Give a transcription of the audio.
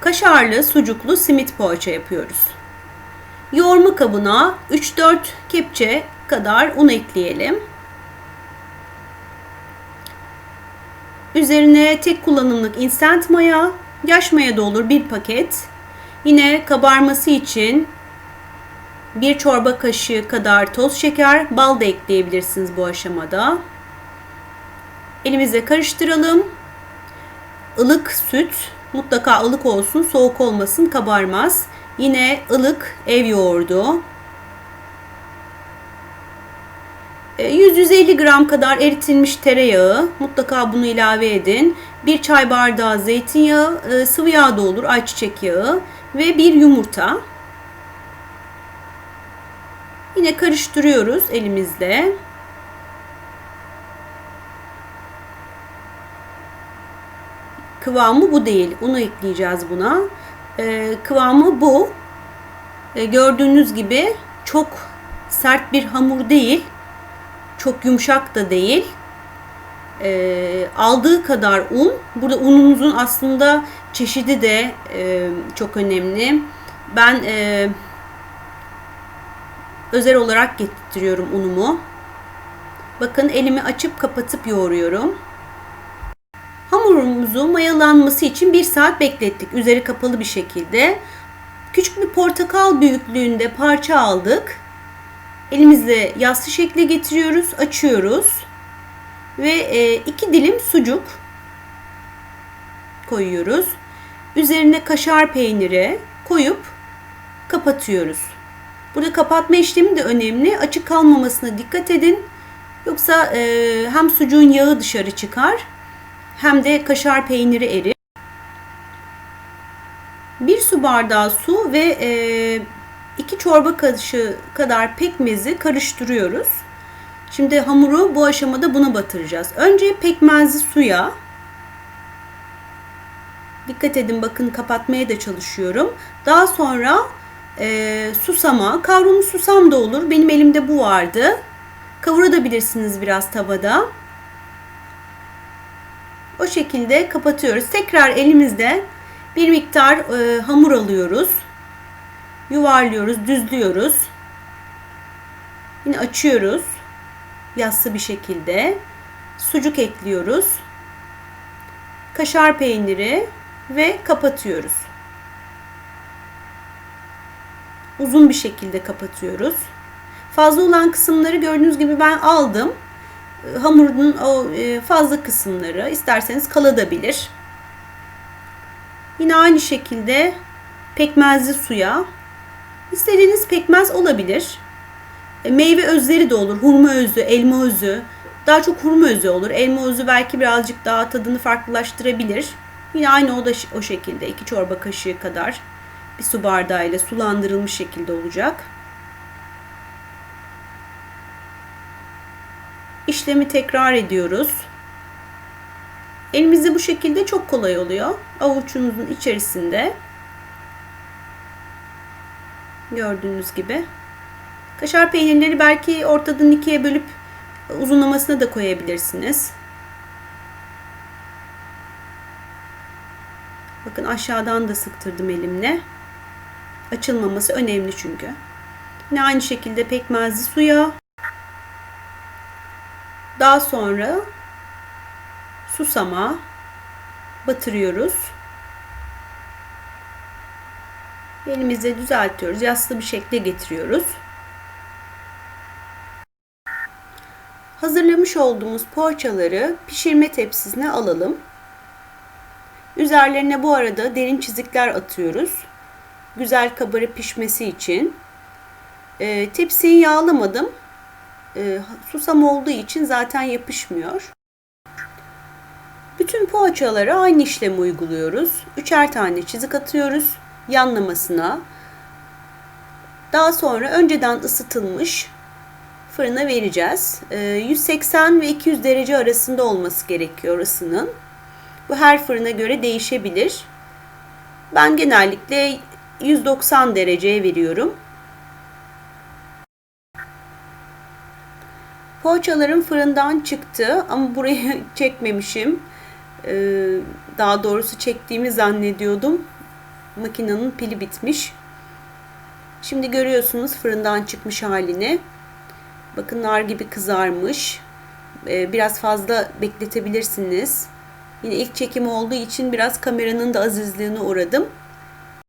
kaşarlı sucuklu simit poğaça yapıyoruz. Yoğurma kabına 3-4 kepçe kadar un ekleyelim. Üzerine tek kullanımlık instant maya, yaş maya da olur bir paket. Yine kabarması için bir çorba kaşığı kadar toz şeker, bal da ekleyebilirsiniz bu aşamada. Elimizle karıştıralım. Ilık süt, mutlaka ılık olsun, soğuk olmasın, kabarmaz. Yine ılık ev yoğurdu. 100-150 E, gram kadar eritilmiş tereyağı. Mutlaka bunu ilave edin. Bir çay bardağı zeytinyağı, e, sıvı yağ da olur, ayçiçek yağı ve bir yumurta. Yine karıştırıyoruz elimizle. Kıvamı bu değil. Unu ekleyeceğiz buna. Ee, kıvamı bu. Ee, gördüğünüz gibi çok sert bir hamur değil. Çok yumuşak da değil. Ee, aldığı kadar un. Burada ununuzun aslında çeşidi de e, çok önemli. Ben e, özel olarak getiriyorum unumu. Bakın elimi açıp kapatıp yoğuruyorum. Hamurumuzu mayalanması için bir saat beklettik. Üzeri kapalı bir şekilde. Küçük bir portakal büyüklüğünde parça aldık. Elimizle yassı şekle getiriyoruz, açıyoruz. Ve e, iki dilim sucuk koyuyoruz. Üzerine kaşar peyniri koyup kapatıyoruz. Burada kapatma işlemi de önemli. Açık kalmamasına dikkat edin. Yoksa e, hem sucuğun yağı dışarı çıkar hem de kaşar peyniri erir. Bir su bardağı su ve e, iki çorba kaşığı kadar pekmezi karıştırıyoruz. Şimdi hamuru bu aşamada buna batıracağız. Önce pekmezli suya dikkat edin bakın kapatmaya da çalışıyorum. Daha sonra e, susama, kavrulmuş susam da olur. Benim elimde bu vardı. Kavurabilirsiniz biraz tavada. O şekilde kapatıyoruz. Tekrar elimizde bir miktar e, hamur alıyoruz. Yuvarlıyoruz, düzlüyoruz. Yine açıyoruz. Yassı bir şekilde. Sucuk ekliyoruz. Kaşar peyniri ve kapatıyoruz. Uzun bir şekilde kapatıyoruz. Fazla olan kısımları gördüğünüz gibi ben aldım hamurun o e, fazla kısımları isterseniz kalabilir. Yine aynı şekilde pekmezli suya istediğiniz pekmez olabilir. E, meyve özleri de olur. Hurma özü, elma özü. Daha çok hurma özü olur. Elma özü belki birazcık daha tadını farklılaştırabilir. Yine aynı o da o şekilde iki çorba kaşığı kadar bir su bardağıyla sulandırılmış şekilde olacak. İşlemi tekrar ediyoruz. Elimizde bu şekilde çok kolay oluyor. Avucunuzun içerisinde. Gördüğünüz gibi. Kaşar peynirleri belki ortadan ikiye bölüp uzunlamasına da koyabilirsiniz. Bakın aşağıdan da sıktırdım elimle. Açılmaması önemli çünkü. Yine aynı şekilde pekmezli suya daha sonra susama batırıyoruz. Elimizle düzeltiyoruz. Yassı bir şekle getiriyoruz. Hazırlamış olduğumuz poğaçaları pişirme tepsisine alalım. Üzerlerine bu arada derin çizikler atıyoruz. Güzel kabarıp pişmesi için. E, tepsiyi yağlamadım e, susam olduğu için zaten yapışmıyor. Bütün poğaçalara aynı işlemi uyguluyoruz. Üçer tane çizik atıyoruz yanlamasına. Daha sonra önceden ısıtılmış fırına vereceğiz. E, 180 ve 200 derece arasında olması gerekiyor ısının. Bu her fırına göre değişebilir. Ben genellikle 190 dereceye veriyorum. Poğaçalarım fırından çıktı ama burayı çekmemişim. Ee, daha doğrusu çektiğimi zannediyordum. makinenin pili bitmiş. Şimdi görüyorsunuz fırından çıkmış halini. Bakın nar gibi kızarmış. Ee, biraz fazla bekletebilirsiniz. Yine ilk çekim olduğu için biraz kameranın da azizliğine uğradım.